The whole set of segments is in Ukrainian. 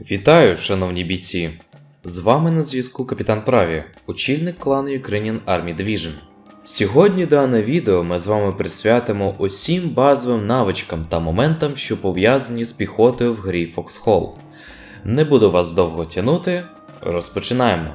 Вітаю, шановні бійці! З вами на зв'язку Капітан Праві, очільник клану Ukrainian Army Division. Сьогодні дане відео ми з вами присвятимо усім базовим навичкам та моментам, що пов'язані з піхотою в грі Foxhole. Не буду вас довго тягнути, розпочинаємо.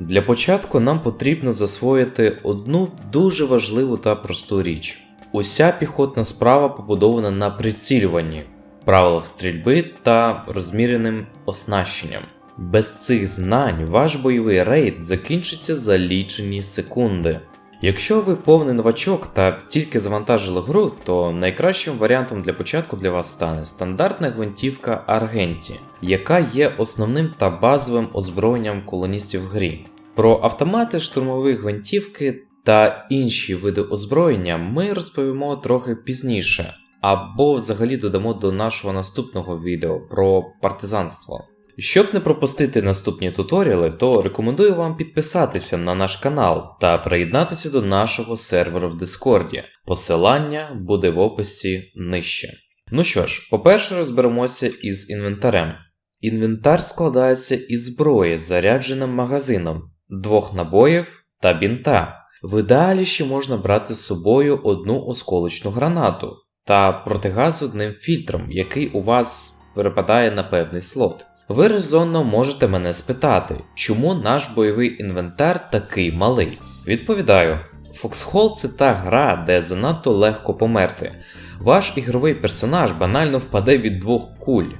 Для початку нам потрібно засвоїти одну дуже важливу та просту річ. Уся піхотна справа побудована на прицілюванні, правилах стрільби та розміреним оснащенням. Без цих знань ваш бойовий рейд закінчиться за лічені секунди. Якщо ви повний новачок та тільки завантажили гру, то найкращим варіантом для початку для вас стане стандартна гвинтівка Аргенті, яка є основним та базовим озброєнням колоністів в грі. Про автомати, штурмові гвинтівки та інші види озброєння ми розповімо трохи пізніше, або взагалі додамо до нашого наступного відео про партизанство. Щоб не пропустити наступні туторіали, то рекомендую вам підписатися на наш канал та приєднатися до нашого серверу в Дискорді. Посилання буде в описі нижче. Ну що ж, по-перше, розберемося із інвентарем. Інвентар складається із зброї з зарядженим магазином, двох набоїв та бінта. В ідеалі ще можна брати з собою одну осколочну гранату та протигаз одним фільтром, який у вас перепадає на певний слот. Ви резонно можете мене спитати, чому наш бойовий інвентар такий малий? Відповідаю, Foxhole це та гра, де занадто легко померти. Ваш ігровий персонаж банально впаде від двох куль.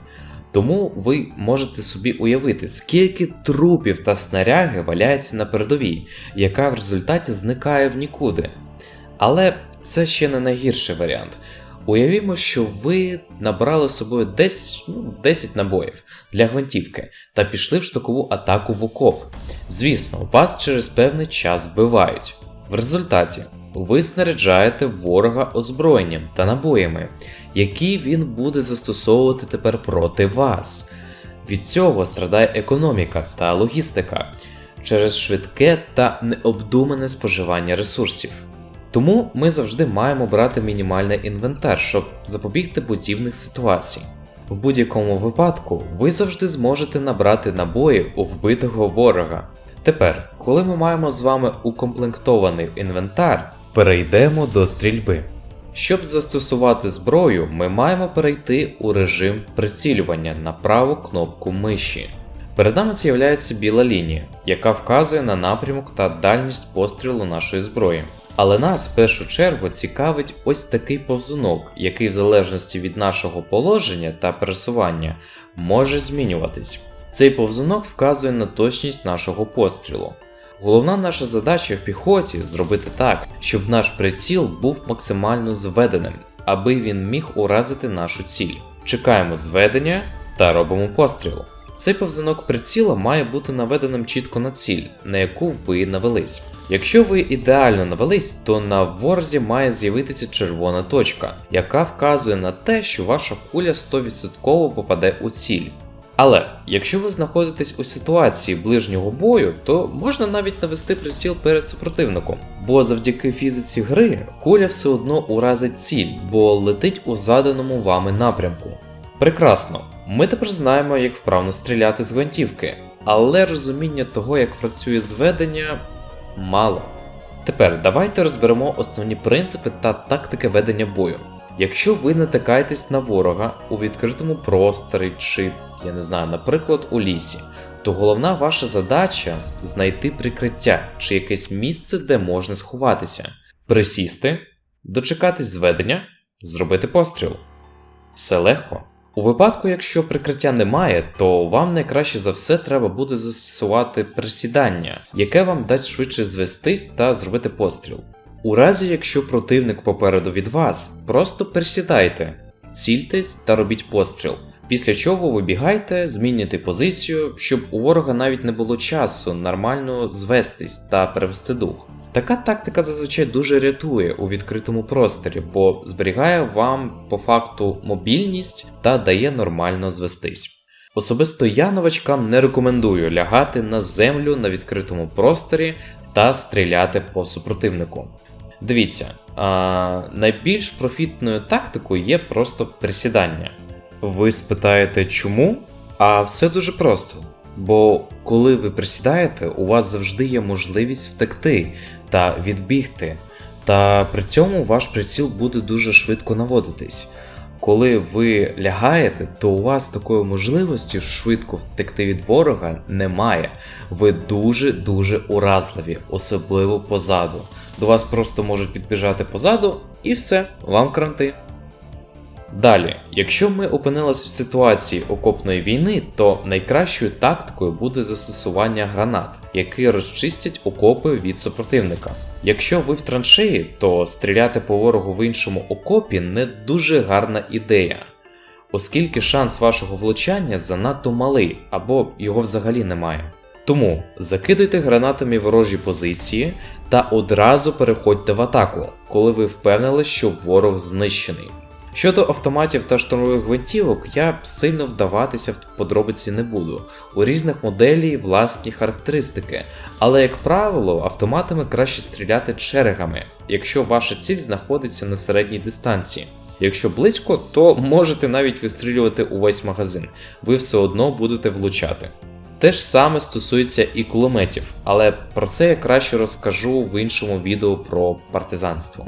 Тому ви можете собі уявити, скільки трупів та снаряги валяється на передовій, яка в результаті зникає в нікуди. Але це ще не найгірший варіант. Уявімо, що ви набрали з собою десь ну, 10 набоїв для гвинтівки та пішли в штукову атаку в окоп. Звісно, вас через певний час вбивають. В результаті ви снаряджаєте ворога озброєнням та набоями, які він буде застосовувати тепер проти вас. Від цього страдає економіка та логістика через швидке та необдумане споживання ресурсів. Тому ми завжди маємо брати мінімальний інвентар, щоб запобігти подібних ситуацій. В будь-якому випадку ви завжди зможете набрати набої у вбитого ворога. Тепер, коли ми маємо з вами укомплектований інвентар, перейдемо до стрільби. Щоб застосувати зброю, ми маємо перейти у режим прицілювання на праву кнопку миші. Перед нами з'являється біла лінія, яка вказує на напрямок та дальність пострілу нашої зброї. Але нас в першу чергу цікавить ось такий повзунок, який в залежності від нашого положення та пересування може змінюватись. Цей повзунок вказує на точність нашого пострілу. Головна наша задача в піхоті зробити так, щоб наш приціл був максимально зведеним, аби він міг уразити нашу ціль. Чекаємо зведення та робимо постріл. Цей повзунок приціла має бути наведеним чітко на ціль, на яку ви навелись. Якщо ви ідеально навелись, то на ворзі має з'явитися червона точка, яка вказує на те, що ваша куля 100% попаде у ціль. Але якщо ви знаходитесь у ситуації ближнього бою, то можна навіть навести приціл перед супротивником, бо завдяки фізиці гри куля все одно уразить ціль, бо летить у заданому вами напрямку. Прекрасно, ми тепер знаємо, як вправно стріляти з гвинтівки, але розуміння того, як працює зведення, мало. Тепер давайте розберемо основні принципи та тактики ведення бою. Якщо ви натикаєтесь на ворога у відкритому просторі чи, я не знаю, наприклад, у лісі, то головна ваша задача знайти прикриття чи якесь місце, де можна сховатися, присісти, дочекатись зведення, зробити постріл. Все легко. У випадку, якщо прикриття немає, то вам найкраще за все треба буде застосувати присідання, яке вам дасть швидше звестись та зробити постріл. У разі, якщо противник попереду від вас, просто присідайте, цільтесь та робіть постріл. Після чого вибігайте, змінюйте позицію, щоб у ворога навіть не було часу нормально звестись та перевести дух. Така тактика зазвичай дуже рятує у відкритому просторі, бо зберігає вам по факту мобільність та дає нормально звестись. Особисто я новачкам не рекомендую лягати на землю на відкритому просторі та стріляти по супротивнику. Дивіться, а, найбільш профітною тактикою є просто присідання. Ви спитаєте чому? А все дуже просто. Бо коли ви присідаєте, у вас завжди є можливість втекти та відбігти. Та при цьому ваш приціл буде дуже швидко наводитись. Коли ви лягаєте, то у вас такої можливості швидко втекти від ворога немає. Ви дуже-дуже уразливі, особливо позаду. До вас просто можуть підбіжати позаду, і все, вам кранти. Далі, якщо ми опинилися в ситуації окопної війни, то найкращою тактикою буде застосування гранат, які розчистять окопи від супротивника. Якщо ви в траншеї, то стріляти по ворогу в іншому окопі не дуже гарна ідея, оскільки шанс вашого влучання занадто малий або його взагалі немає. Тому закидуйте гранатами ворожі позиції та одразу переходьте в атаку, коли ви впевнили, що ворог знищений. Щодо автоматів та штурмових гвинтівок, я сильно вдаватися в подробиці не буду. У різних моделей власні характеристики, але, як правило, автоматами краще стріляти чергами, якщо ваша ціль знаходиться на середній дистанції. Якщо близько, то можете навіть вистрілювати увесь магазин, ви все одно будете влучати. Те ж саме стосується і кулеметів, але про це я краще розкажу в іншому відео про партизанство.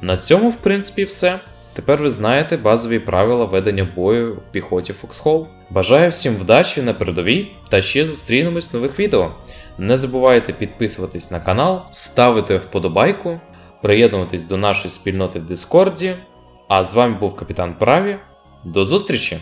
На цьому, в принципі, все. Тепер ви знаєте базові правила ведення бою в піхоті Фоксхол. Бажаю всім вдачі на передовій та ще зустрінемось в нових відео. Не забувайте підписуватись на канал, ставити вподобайку, приєднуватись до нашої спільноти в Дискорді. А з вами був Капітан Праві. До зустрічі!